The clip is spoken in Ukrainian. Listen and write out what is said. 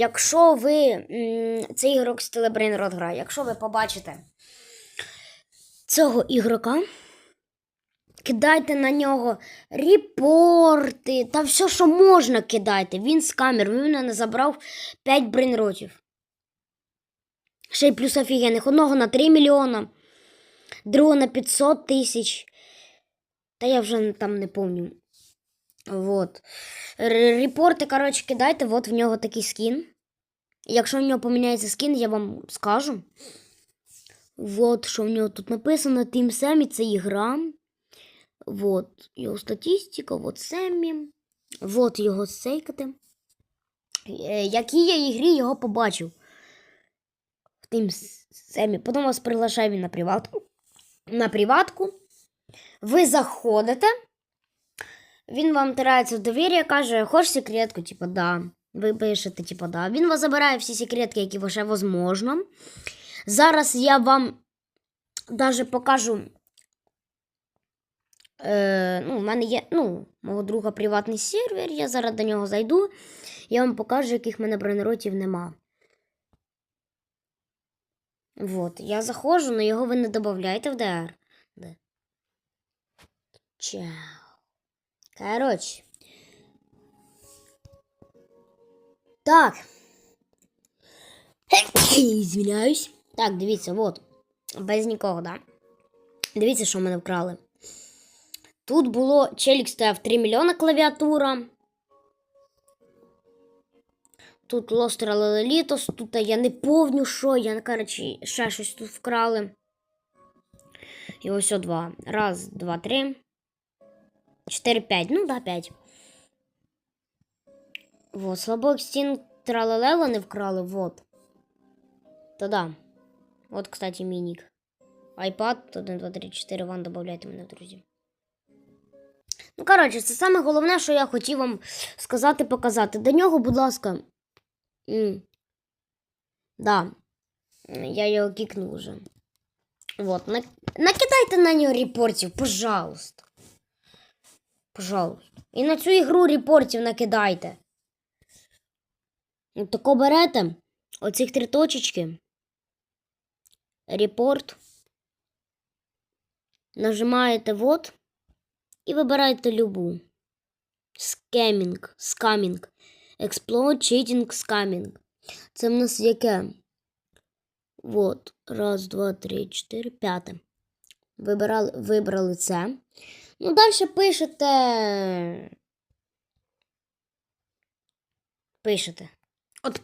Якщо ви. м, Це ігрок з Телебрейнрод грає. Якщо ви побачите цього ігрока, кидайте на нього репорти та все, що можна, кидайте. Він скамер, він мене забрав 5 брейнротів. Ще й плюс офігенних. Одного на 3 мільйона, другого на 500 тисяч. Та я вже там не помню. Вот. Репорти, коротше, кидайте, от в нього такий скін. Якщо в нього поміняється скін, я вам скажу. Вот, що в нього тут написано Team Семі, це ігра. Вот його статистика, вот Семі. Вот його сейкати. Е, Які я ігрі його побачив. В Team Семі. Потім вас приглашаю він на приватку. На приватку. Ви заходите. Він вам тирається в довір'я, каже, хочеш секретку? Типа, да. Ви пишете, типа, да. Він вас забирає всі секретки, які ваше возможно. Зараз я вам даже покажу. Е, ну, в мене є, ну, мого друга приватний сервер, я зараз до нього зайду. Я вам покажу, яких в мене бронеротів нема. Вот, я заходжу, але його ви не додаєте в DR. Чао. Короче. Так. Извиняюсь. Так, дивіться, от. Без нікого, да? Дивіться, що мене вкрали. Тут було челік стояв 3 мільйони клавіатура. Тут Лостер Лелітос, тут я не повню, що я, коротше, ще щось тут вкрали. І ось о два. Раз, два, три. 4, 5. Ну да, 5. Вот, слабок стін тралалела не вкрали, вот. Та да. Вот, кстати, мінік. iPad 1, 2, 3, 4, ван, добавляйте мене, друзі. Ну, коротше, це саме головне, що я хотів вам сказати, показати. До нього, будь ласка. М. Да. Я його кікнув уже. Вот. на- Накидайте на нього репортів, пожалуйста. Пожалуйста. І на цю ігру репортів накидайте. Ну, Тако берете оцих три точечки. Репорт. Нажимаєте вот і вибираєте любу. Скемінг, скамінг. Explode, cheating, scamming. Це в нас яке? Вот. Раз, два, три, чотири, п'яте. Вибирали, вибрали це. Ну, далі пишете. Пишете. От